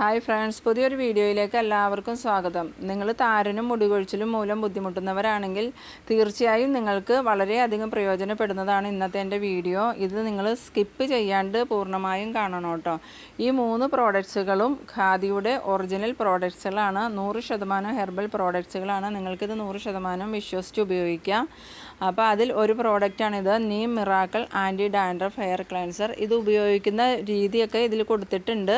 Hi friends പുതിയൊരു വീഡിയോയിലേക്ക് എല്ലാവർക്കും സ്വാഗതം. നിങ്ങൾ താരനും മുടികൊഴിച്ചിലും മൂലം ബുദ്ധിമുട്ടുന്നവരാണെങ്കിൽ തീർച്ചയായും നിങ്ങൾക്ക് വളരെയധികം പ്രയോജനപ്പെടുന്നതാണ് ഇന്നത്തെ എന്റെ വീഡിയോ. ഇത് നിങ്ങൾ സ്കിപ്പ് ചെയ്യാണ്ട് പൂർണമായും കാണണം കേട്ടോ. ഈ മൂന്ന് പ്രോഡക്ട്സുകളും ഖാദിയുടെ ഒറിജിനൽ പ്രോഡക്ട്സുകളാണ് നൂറ് ശതമാനം ഹെർബൽ പ്രോഡക്ട്സുകളാണ് നിങ്ങൾക്കിത് നൂറ് ശതമാനം വിശ്വസിച്ച് ഉപയോഗിക്കാം. അപ്പോൾ അതിൽ ഒരു പ്രോഡക്റ്റാണിത് നീ miracle anti dandruff hair cleanser. ഇത് ഉപയോഗിക്കുന്ന രീതിയൊക്കെ ഇതിൽ കൊടുത്തിട്ടുണ്ട്.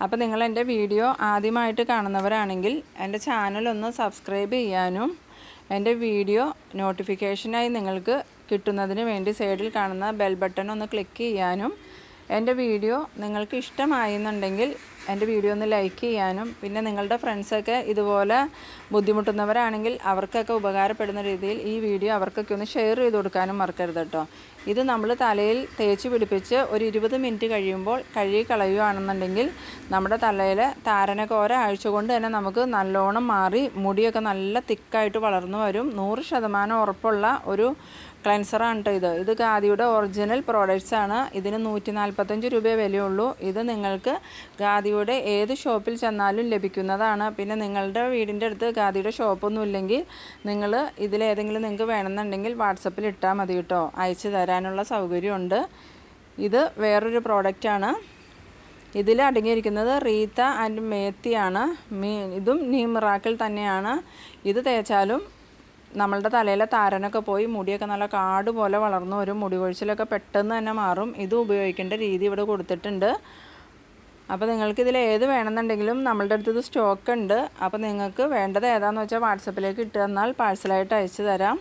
അപ്പോൾ നിങ്ങൾ എന്റെ വീഡിയോ ആദ്യമായിട്ട് കാണുന്നവരാണെങ്കിൽ എന്റെ ചാനൽ ഒന്ന് സബ്സ്ക്രൈബ് ചെയ്യാനും എന്റെ വീഡിയോ നോട്ടിഫിക്കേഷനായി നിങ്ങൾക്ക് കിട്ടുന്നതിന് വേണ്ടി സൈഡിൽ കാണുന്ന ബെൽ ബട്ടൺ ഒന്ന് ക്ലിക്ക് ചെയ്യാനും എന്റെ വീഡിയോ നിങ്ങൾക്ക് ഇഷ്ടമായെന്നുണ്ടെങ്കിൽ എന്റെ വീഡിയോ ഒന്ന് ലൈക്ക് ചെയ്യാനും പിന്നെ നിങ്ങളുടെ ഫ്രണ്ട്സൊക്കെ ഇതുപോലെ ബുദ്ധിമുട്ടുന്നവരാണെങ്കിൽ അവർക്കൊക്കെ ഉപകാരപ്പെടുന്ന രീതിയിൽ ഈ വീഡിയോ അവർക്കൊക്കെ ഒന്ന് ഷെയർ ചെയ്ത് കൊടുക്കാനും മറക്കരുത് കേട്ടോ. ഇത് നമ്മൾ തലയിൽ തേച്ച് പിടിപ്പിച്ച് ഒരു ഇരുപത് മിനിറ്റ് കഴിയുമ്പോൾ കഴുകി കളയുകയാണെന്നുണ്ടെങ്കിൽ നമ്മുടെ തലയിൽ താരനൊക്കെ ആഴ്ച കൊണ്ട് തന്നെ നമുക്ക് നല്ലോണം മാറി മുടിയൊക്കെ നല്ല തിക്കായിട്ട് വളർന്നു വരും. നൂറ് ശതമാനം ഉറപ്പുള്ള ഒരു ക്ലൻസറാണ് കേട്ടോ ഇത്. ഇത് ഖാദിയുടെ ഒറിജിനൽ പ്രോഡക്റ്റ്സ് ആണ്. ഇതിന് നൂറ്റി നാൽപ്പത്തഞ്ച് രൂപയെ വിലയുള്ളൂ. ഇത് നിങ്ങൾക്ക് ഖാദിയുടെ ഏത് ഷോപ്പിൽ ചെന്നാലും ലഭിക്കുന്നതാണ്. പിന്നെ നിങ്ങളുടെ വീടിന്റെ അടുത്ത് ഖാദിയുടെ ഷോപ്പൊന്നും ഇല്ലെങ്കിൽ നിങ്ങൾ ഇതിലേതെങ്കിലും നിങ്ങൾക്ക് വേണമെന്നുണ്ടെങ്കിൽ വാട്സപ്പിൽ ഇട്ടാൽ മതി കേട്ടോ. അയച്ചു തരാനുള്ള സൗകര്യമുണ്ട്. ഇത് വേറൊരു പ്രോഡക്റ്റാണ്. ഇതിൽ അടങ്ങിയിരിക്കുന്നത് റീത്ത ആൻഡ് മേത്തിയാണ്. മീ ഇതും നീമിറാക്കിൽ തന്നെയാണ്. ഇത് തേച്ചാലും നമ്മളുടെ തലയിലെ താരനൊക്കെ പോയി മുടിയൊക്കെ നല്ല കാട് പോലെ വളർന്നു വരും. മുടി കൊഴിച്ചിലൊക്കെ പെട്ടെന്ന് തന്നെ മാറും. ഇത് ഉപയോഗിക്കേണ്ട രീതി ഇവിടെ കൊടുത്തിട്ടുണ്ട്. അപ്പോൾ നിങ്ങൾക്ക് ഇതിൽ ഏത് വേണമെന്നുണ്ടെങ്കിലും നമ്മളുടെ അടുത്ത് സ്റ്റോക്ക് ഉണ്ട്. അപ്പോൾ നിങ്ങൾക്ക് വേണ്ടത് ഏതാണെന്ന് വെച്ചാൽ വാട്സപ്പിലേക്ക് ഇട്ട് തന്നാൽ പാഴ്സലായിട്ട് അയച്ചു തരാം.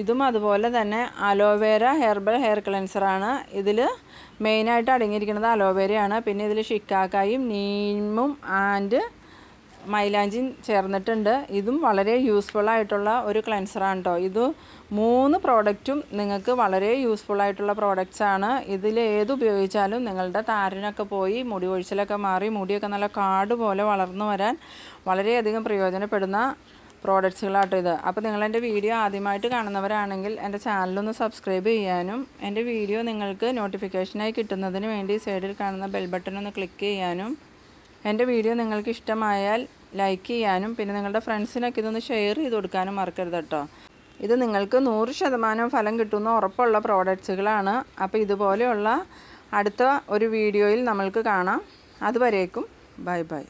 ഇതും അതുപോലെ തന്നെ അലോവേര ഹെർബൽ ഹെയർ ക്ലെൻസറാണ് ഇതിൽ മെയിനായിട്ട് അടങ്ങിയിരിക്കുന്നത് അലോവേരയാണ്. പിന്നെ ഇതിൽ ഷിക്കാക്കായും നീമും ആൻഡ് മൈലാഞ്ചിൻ ചേർന്നിട്ടുണ്ട്. ഇതും വളരെ യൂസ്ഫുൾ ആയിട്ടുള്ള ഒരു ക്ലെൻസറാണ് കേട്ടോ ഇത് മൂന്ന് പ്രോഡക്റ്റും നിങ്ങൾക്ക് വളരെ യൂസ്ഫുൾ ആയിട്ടുള്ള പ്രോഡക്റ്റ്സ് ആണ്. ഇതിൽ ഏത് ഉപയോഗിച്ചാലും നിങ്ങളുടെ താരനൊക്കെ പോയി മുടി ഒഴിച്ചിലൊക്കെ മാറി മുടിയൊക്കെ നല്ല കാട് പോലെ വളർന്നു വരാൻ വളരെയധികം പ്രയോജനപ്പെടുന്ന പ്രോഡക്റ്റ്സുകളാട്ടോ ഇത്. അപ്പോൾ നിങ്ങൾ എന്റെ വീഡിയോ ആദ്യമായിട്ട് കാണുന്നവരാണെങ്കിൽ എന്റെ ചാനലൊന്ന് സബ്സ്ക്രൈബ് ചെയ്യാനും എന്റെ വീഡിയോ നിങ്ങൾക്ക് നോട്ടിഫിക്കേഷനായി കിട്ടുന്നതിന് വേണ്ടി സൈഡിൽ കാണുന്ന ബെൽ ബട്ടൺ ഒന്ന് ക്ലിക്ക് ചെയ്യാനും എന്റെ വീഡിയോ നിങ്ങൾക്ക് ഇഷ്ടമായാൽ ലൈക്ക് ചെയ്യാനും പിന്നെ നിങ്ങളുടെ ഫ്രണ്ട്സിനൊക്കെ ഇതൊന്ന് ഷെയർ ചെയ്ത് കൊടുക്കാനും മറക്കരുത് കേട്ടോ. ഇത് നിങ്ങൾക്ക് നൂറ് ശതമാനം ഫലം കിട്ടുന്ന ഉറപ്പുള്ള പ്രോഡക്റ്റ്സുകളാണ് അപ്പോൾ ഇതുപോലെയുള്ള അടുത്ത ഒരു വീഡിയോയിൽ നമ്മൾക്ക് കാണാം. അതുവരേക്കും ബൈ ബൈ.